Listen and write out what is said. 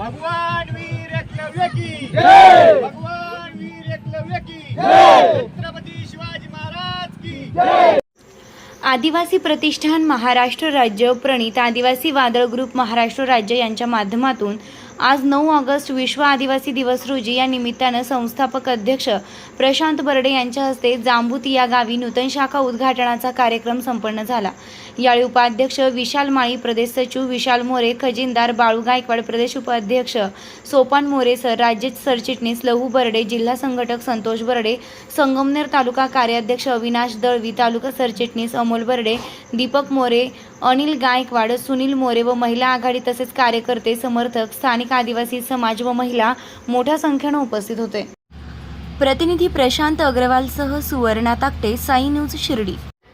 भगवान वीर एकलव्य की. भगवान वीर एकलव्य की. छत्रपती शिवाजी महाराज की. आदिवासी प्रतिष्ठान महाराष्ट्र राज्य प्रणित आदिवासी वादळ ग्रुप महाराष्ट्र राज्य यांच्या माध्यमातून आज नऊ ऑगस्ट विश्व आदिवासी दिवस रोजी या निमित्तानं संस्थापक अध्यक्ष प्रशांत बर्डे यांच्या हस्ते जांबुती या गावी नूतन शाखा उद्घाटनाचा कार्यक्रम संपन्न झाला. यावेळी उपाध्यक्ष विशाल माळी प्रदेश सचिव विशाल मोरे खजिनदार बाळू गायकवाड प्रदेश उपाध्यक्ष सोपान मोरे सर राज्य सरचिटणीस लहू बर्डे जिल्हा संघटक संतोष बर्डे संगमनेर तालुका कार्याध्यक्ष अविनाश दळवी तालुका सरचिटणीस अमोल बर्डे दीपक मोरे अनिल गायकवाड सुनील मोरे व महिला आघाडी तसेच कार्यकर्ते समर्थक स्थानिक आदिवासी समाज व महिला मोठ्या संख्येनं उपस्थित होते. प्रतिनिधी प्रशांत अग्रवालसह सुवर्णा ताकटे साई न्यूज शिर्डी.